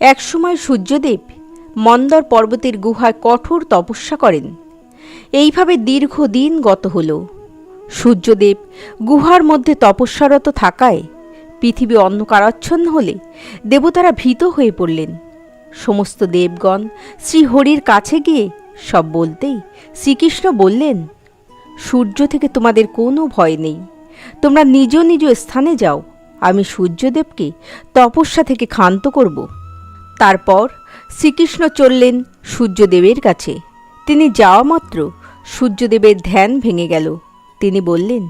একসময় সূর্যদেব মন্দর পর্বতের গুহায় কঠোর তপস্যা করেন। এইভাবে দীর্ঘদিন গত হল। সূর্যদেব গুহার মধ্যে তপস্যারত থাকায় পৃথিবী অন্ধকারাচ্ছন্ন হলে দেবতারা ভীত হয়ে পড়লেন। সমস্ত দেবগণ শ্রীহরির কাছে গিয়ে সব বলতেই শ্রীকৃষ্ণ বললেন, সূর্য থেকে তোমাদের কোনো ভয় নেই। তোমরা নিজ নিজ স্থানে যাও। আমি সূর্যদেবকে তপস্যা থেকে ক্ষান্ত করব। তারপর শ্রীকৃষ্ণ চললেন সূর্যদেবের কাছে। তিনি যাওয়া মাত্র সূর্যদেবের ধ্যান ভেঙে গেল। তিনি বললেন,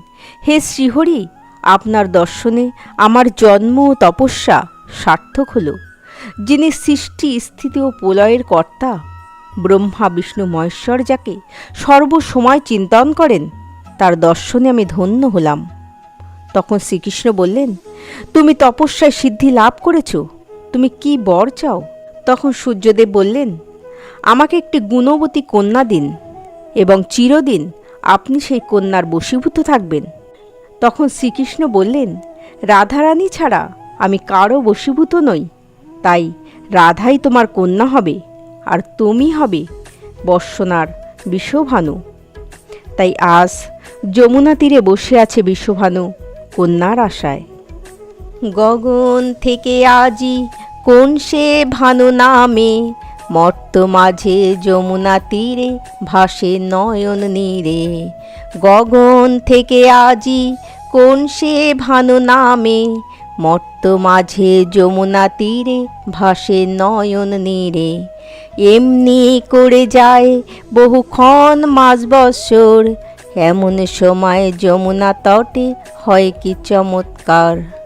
হে শ্রীহরি, আপনার দর্শনে আমার জন্ম ও তপস্যা সার্থক হলো। যিনি সৃষ্টি, স্থিতি ও প্রলয়ের কর্তা, ব্রহ্মা, বিষ্ণু, মহেশ্বর যাকে সর্বসময় চিন্তন করেন, তার দর্শনে আমি ধন্য হলাম। তখন শ্রীকৃষ্ণ বললেন, তুমি তপস্যায় সিদ্ধি লাভ করেছ? তুমি কি বর চাও? তখন সূর্যদেব বললেন, আমাকে একটি গুণবতী কন্যা দিন এবং চিরদিন আপনি সেই কন্যার বশীভূত থাকবেন। তখন শ্রীকৃষ্ণ বললেন, রাধারানী ছাড়া আমি কারও বশীভূত নই। তাই রাধাই তোমার কন্যা হবে আর তুমি হবে বর্ষনার বিশ্বভানু তাই আজ যমুনা তীরে বসে আছে বিশ্বভানু কন্যার আশায়। গগন থেকে আজি কোন সে ভানু নামে? মর্ত মাঝে যমুনা তীরে ভাসে নয়ন নীরে। গগন থেকে আজি কোন সে ভানু নামে? মর্ত মাঝে যমুনা তীরে ভাসে নয়ন নীরে। এমনি করে যায় বহুক্ষণ মাস বৎসর। এমন সময় যমুনা তটে হয় কি চমৎকার।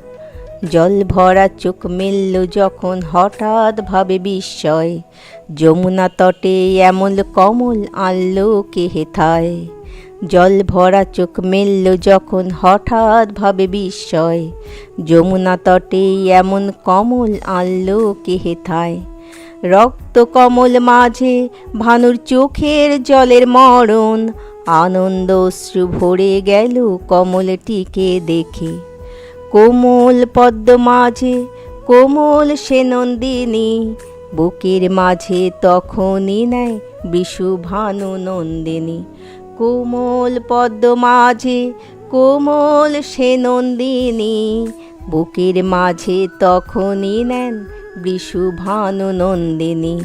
জল ভরা চোখ মেলল যখন হঠাৎ ভাবে বিস্ময়। যমুনা তটে এমন কমল আনলো কে হেথায় জল ভরা চোখ মেলল যখন হঠাৎ ভাবে বিস্ময়। যমুনা তটে এমন কমল আনলো কে হেথায় রক্ত কমল মাঝে ভানুর চোখের জলের মরণ। আনন্দ অশ্রু ভরে গেল কমলটিকে দেখে। কোমল পদ্ম মাঝে, কোমল সে নন্দিনী। বুকের মাঝে তখনই নেয় বিশু ভানু নন্দিনী। কোমল পদ্ম মাঝে, কোমল সে নন্দিনী। বুকের মাঝে তখনই নেন বিশু ভানু নন্দিনী।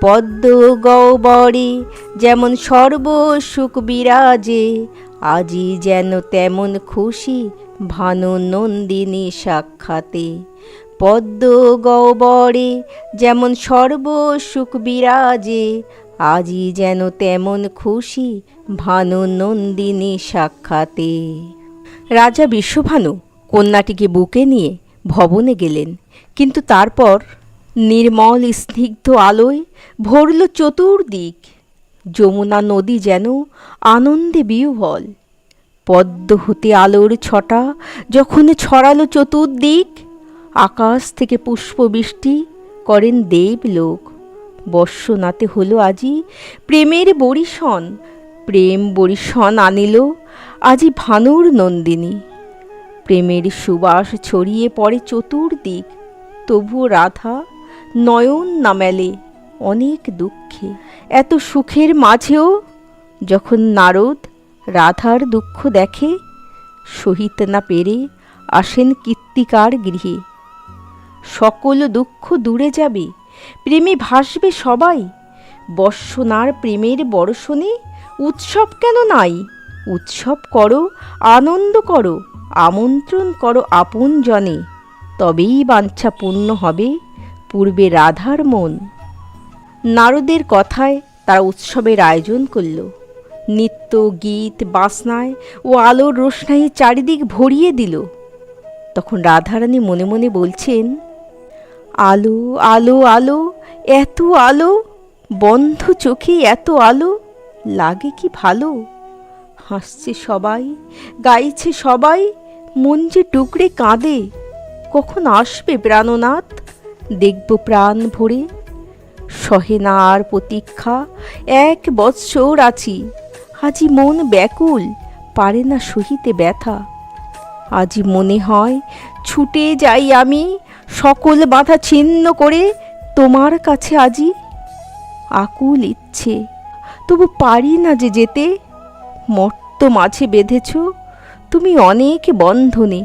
পদ্ম গৌবরে যেমন সর্বসুখ বিরাজে, আজি যেন তেমন খুশি ভানু নন্দিনী সাক্ষাতে। পদ্ম গৌবরে যেমন সর্বসুখ বিরাজে, আজি যেন তেমন খুশি ভানু নন্দিনী সাক্ষাতে। রাজা বিশ্বভানু কন্যাটিকে বুকে নিয়ে ভবনে গেলেন, কিন্তু তারপর নির্মল স্নিগ্ধ আলোয় ভরল চতুর্দিক। যমুনা নদী যেন আনন্দে বিহ্বল। পদ্ম হতে আলোর ছটা যখন ছড়ালো চতুর্দিক, আকাশ থেকে পুষ্পবৃষ্টি করেন দেবলোক। বর্ষনাতে হলো আজি প্রেমের বরিশন, প্রেম বরিশন আনিল আজি ভানুর নন্দিনী। প্রেমের সুবাস ছড়িয়ে পড়ে চতুর্দিক, তবুও রাধা নয়ন না মেলে অনেক দুঃখে। এত সুখের মাঝেও যখন নারদ রাধার দুঃখ দেখে, সহিতে না পেরে আসেন কীর্তিকার গৃহে। সকল দুঃখ দূরে যাবে, প্রেমে ভাসবে সবাই। বর্ষনার প্রেমের বর্ষণে উৎসব কেন নাই? উৎসব করো, আনন্দ করো, আমন্ত্রণ করো আপন জনে। তবেই বাঞ্ছা পূর্ণ হবে পূর্বে রাধার মন। নারদের কথায় তারা উৎসবের আয়োজন করল। নৃত্য গীত, বাসনায় ও আলোর রোশনাই চারিদিক ভরিয়ে দিল। তখন রাধারানী মনে মনে বলছেন, আলো আলো আলো, এত আলো, বন্ধ চোখে এত আলো, লাগে কি ভালো? হাসছে সবাই, গাইছে সবাই, মন যে টুকরে কাঁদে। কখন আসবে প্রাণনাথ? দেখব প্রাণ ভরে। সহে না আর প্রতীক্ষা, এক বৎসর আছি। আজি মন ব্যাকুল, পারে না সহিতে ব্যথা। আজি মনে হয় ছুটে যাই আমি, সকল বাধা ছিন্ন করে তোমার কাছে আজি আকুল ইচ্ছে। তবু পারি না যে যেতে, মর্ত মাঝে বেঁধেছ, তুমি অনেক বন্ধনে।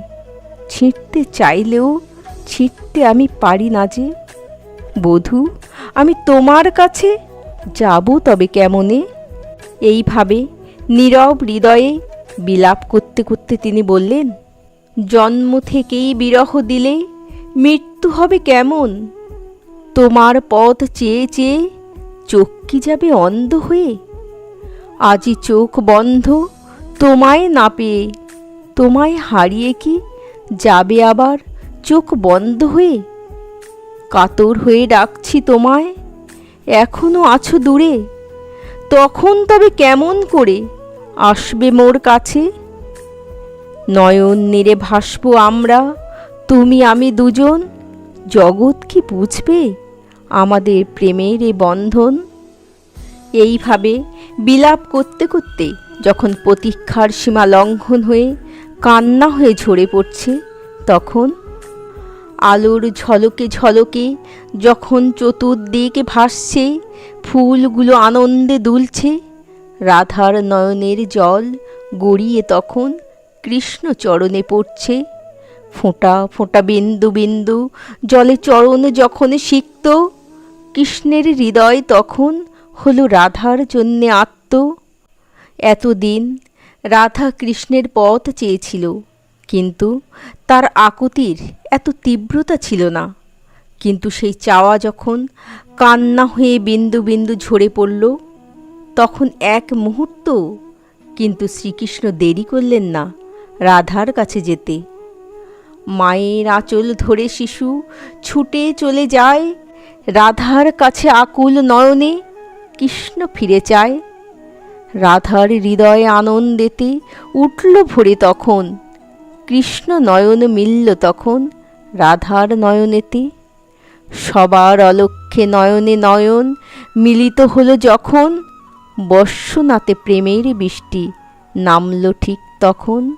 ছিঁড়তে চাইলেও ছিঁড়তে আমি পারি না যে। বধূ, আমি তোমার কাছে যাব তবে কেমনে? এইভাবে নীরব হৃদয়ে বিলাপ করতে করতে তিনি বললেন, জন্ম থেকেই বিরহ দিলে মৃত্যু হবে কেমন? তোমার পথ চেয়ে চেয়ে চোখ কি যাবে অন্ধ হয়ে? আজি চোখ বন্ধ তোমায় না পেয়ে তোমায় হারিয়ে কি যাবে আবার চোখ বন্ধ হয়ে? কাতর হয়ে ডাকছি তোমায়, এখনও আছো দূরে। তখন তবে কেমন করে আসবে মোর কাছে? নয়ন নেড়ে ভাসব আমরা, তুমি, আমি দুজন। জগৎ কি বুঝবে আমাদের প্রেমের এ বন্ধন? এইভাবে বিলাপ করতে করতে যখন প্রতীক্ষার সীমা লঙ্ঘন হয়ে কান্না হয়ে ঝরে পড়ছে, তখন আলোর ঝলকে ঝলকে যখন চতুর্দিকে ভাসছে, ফুলগুলো আনন্দে দুলছে, রাধার নয়নের জল গড়িয়ে তখন কৃষ্ণ চরণে পড়ছে। ফোঁটা ফোঁটা বিন্দু বিন্দু জলে চরণ যখন সিক্ত, কৃষ্ণের হৃদয় তখন হলো রাধার জন্যে আত্ম। এতদিন রাধা কৃষ্ণের পথ চেয়েছিল। কিন্তু তার আকুতির এত তীব্রতা ছিল না। কিন্তু সেই চাওয়া যখন কান্না হয়ে বিন্দু বিন্দু ঝরে পড়ল, তখন এক মুহূর্ত কিন্তু শ্রীকৃষ্ণ দেরি করলেন না রাধার কাছে যেতে। মায়ের আঁচল ধরে শিশু ছুটে চলে যায়, রাধার কাছে আকুল নয়নে কৃষ্ণ ফিরে চায়। রাধার হৃদয়ে আনন্দেতে উঠল ভরে তখন কৃষ্ণ নয়ন মিলল তখন, রাধার নয়নেতে। সবার অলক্ষে নয়নে নয়ন মিলিত হলো যখন, বর্ষনাতে প্রেমের বৃষ্টি নামল ঠিক তখন।